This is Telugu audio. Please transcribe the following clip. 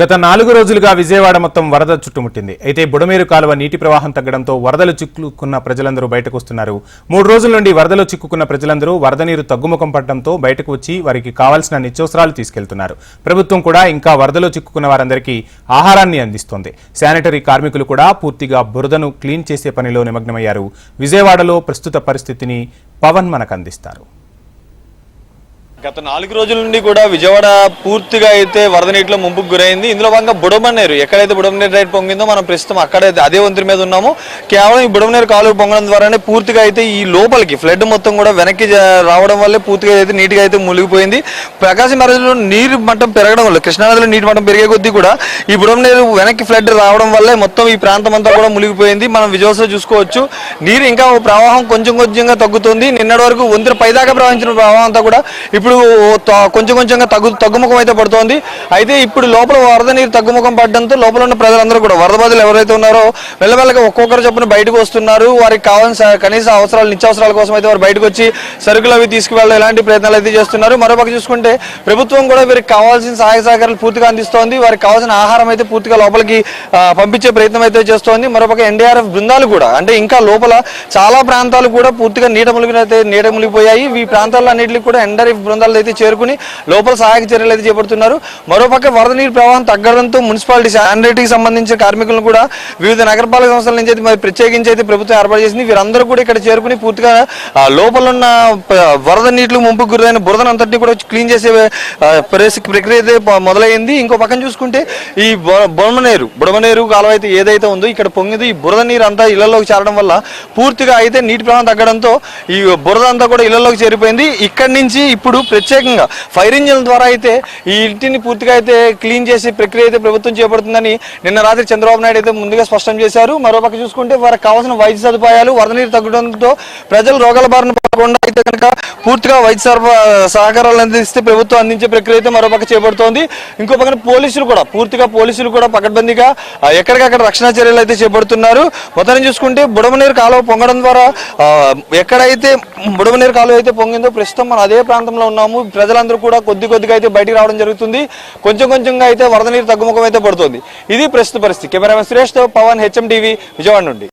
గత నాలుగు రోజులుగా విజయవాడ మొత్తం వరద చుట్టుముట్టింది. అయితే బుడమేరు కాలువ నీటి ప్రవాహం తగ్గడంతో వరదలు చిక్కుకున్న ప్రజలందరూ బయటకు వస్తున్నారు. మూడు రోజుల నుండి వరదలో చిక్కుకున్న ప్రజలందరూ వరద నీరు తగ్గుముఖం పడడంతో బయటకు వచ్చి వారికి కావాల్సిన నిత్యవసరాలు తీసుకెళ్తున్నారు. ప్రభుత్వం కూడా ఇంకా వరదలో చిక్కుకున్న వారందరికీ ఆహారాన్ని అందిస్తోంది. శానిటరీ కార్మికులు కూడా పూర్తిగా బురదను క్లీన్ చేసే పనిలో నిమగ్నమయ్యారు. విజయవాడలో ప్రస్తుత పరిస్థితిని పవన్ మనకు అందిస్తారు. గత నాలుగు రోజుల నుండి కూడా విజయవాడ పూర్తిగా అయితే వరద నీటిలో ముంపుకు గురైంది. ఇందులో భాగంగా బుడమనేరు ఎక్కడైతే బుడమనేరు రైట్ పొంగిందో మనం ప్రస్తుతం అక్కడైతే అదే వంతుల మీద ఉన్నాము. కేవలం ఈ బుడమనేరు కాలువ పొంగడం ద్వారానే పూర్తిగా అయితే ఈ లోపలికి ఫ్లడ్ మొత్తం కూడా వెనక్కి రావడం వల్లే పూర్తిగా అయితే నీటిగా అయితే మునిగిపోయింది. ప్రకాశం నదిలో నీరు మట్టం పెరగడం వల్ల కృష్ణానదిలో నీటి మట్టం పెరిగే కొద్దీ కూడా ఈ బుడమనేరు వెనక్కి ఫ్లడ్ రావడం వల్లే మొత్తం ఈ ప్రాంతం అంతా కూడా మునిగిపోయింది. మనం విజయవాడ చూసుకోవచ్చు. నీరు ఇంకా ప్రవాహం కొంచెం కొంచెంగా తగ్గుతుంది. నిన్నటి వరకు వంతుల పైదాకా ప్రవహించిన ప్రవాహం అంతా కూడా ఇప్పుడు ఇప్పుడు కొంచెం కొంచెంగా తగ్గు తగ్గుముఖం అయితే పడుతోంది. అయితే ఇప్పుడు లోపల వరద నీరు తగ్గుముఖం పడడంతో లోపల ఉన్న ప్రజలందరూ కూడా వరద బాధలు ఎవరైతే ఉన్నారో మెల్లమెల్లగా ఒక్కొక్కరు చొప్పున బయటకు వస్తున్నారు. వారికి కావాల్సిన కనీస అవసరాలు నిత్యావసరాల కోసం అయితే వారు బయటకు వచ్చి సరుకులు అవి తీసుకువెళ్ళడం ఇలాంటి ప్రయత్నాలు అయితే చేస్తున్నారు. మరోపక్క చూసుకుంటే ప్రభుత్వం కూడా వీరికి కావాల్సిన సహాయ సహకారాలు పూర్తిగా అందిస్తోంది. వారికి కావాల్సిన ఆహారం అయితే పూర్తిగా లోపలికి పంపించే ప్రయత్నం అయితే చేస్తోంది. మరోపక్క ఎన్డీఆర్ఎఫ్ బృందాలు కూడా అంటే ఇంకా లోపల చాలా ప్రాంతాలు కూడా పూర్తిగా నీట మునిగినైతే నీట మునిగిపోయాయి. ఈ ప్రాంతాల్లో అన్నింటికి కూడా ఎన్డీఆర్ఎఫ్ బృందాలు అయితే చేరుకుని లోపల సహాయక చర్యలు అయితే చేపడుతున్నారు. మరోపక్క వరద నీరు ప్రవాహం తగ్గడంతో మున్సిపాలిటీ శానిటరీకి సంబంధించిన కార్మికులను కూడా వివిధ నగరపాలక సంస్థల నుంచి అయితే మరి ప్రత్యేకించి అయితే ప్రభుత్వం ఏర్పాటు చేసింది. వీరందరూ కూడా ఇక్కడ చేరుకుని పూర్తిగా లోపల ఉన్న వరద నీటిలో ముంపుకు గురైన బురదనంతటిని కూడా క్లీన్ చేసే ప్రక్రియ అయితే మొదలైంది. ఇంకో పక్కన చూసుకుంటే ఈ బొ- బొడమనేరు బుడమనేరు కాలువ అయితే ఏదైతే ఉందో ఇక్కడ పొంగింది. ఈ బురద నీరు అంతా ఇళ్ళలోకి చేరడం వల్ల పూర్తిగా అయితే నీటి ప్రవాహం తగ్గడంతో ఈ బురద అంతా కూడా ఇళ్ళలోకి చేరిపోయింది. ఇక్కడి నుంచి ఇప్పుడు ప్రత్యేకంగా ఫైర్ ఇంజిన్ల ద్వారా అయితే ఈ ఇంటిని పూర్తిగా అయితే క్లీన్ చేసే ప్రక్రియ అయితే ప్రభుత్వం చేపడుతుందని నిన్న రాత్రి చంద్రబాబు నాయుడు అయితే ముందుగా స్పష్టం చేశారు. మరోపక్క చూసుకుంటే వారికి కావాల్సిన వైద్య సదుపాయాలు వరద నీరు తగ్గడంతో ప్రజలు రోగాల బారిన కాకుండా అయితే కనుక పూర్తిగా వైద్య సహకారాలు అందిస్తే ప్రభుత్వం అందించే ప్రక్రియ అయితే మరోపక్క చేపడుతోంది. ఇంకో పక్కన పోలీసులు కూడా పూర్తిగా పోలీసులు కూడా పకడ్బందీగా ఎక్కడికక్కడ రక్షణ చర్యలు అయితే చేపడుతున్నారు. మొత్తం చూసుకుంటే బుడమనీరు కాలువ పొంగడం ద్వారా ఎక్కడైతే బుడమనీరు కాలువ అయితే పొంగిందో ప్రస్తుతం మనం అదే ప్రాంతంలో ఉన్నాము. ప్రజలందరూ కూడా కొద్ది కొద్దిగా అయితే బయటికి రావడం జరుగుతుంది. కొంచెం కొంచెంగా అయితే వరద నీరు తగ్గుముఖం అయితే పడుతుంది. ఇది ప్రస్తుత పరిస్థితి. కెమెరామెన్ సురేష్తో పవన్ హెచ్ఎం టీవీ విజయవాడ నుండి.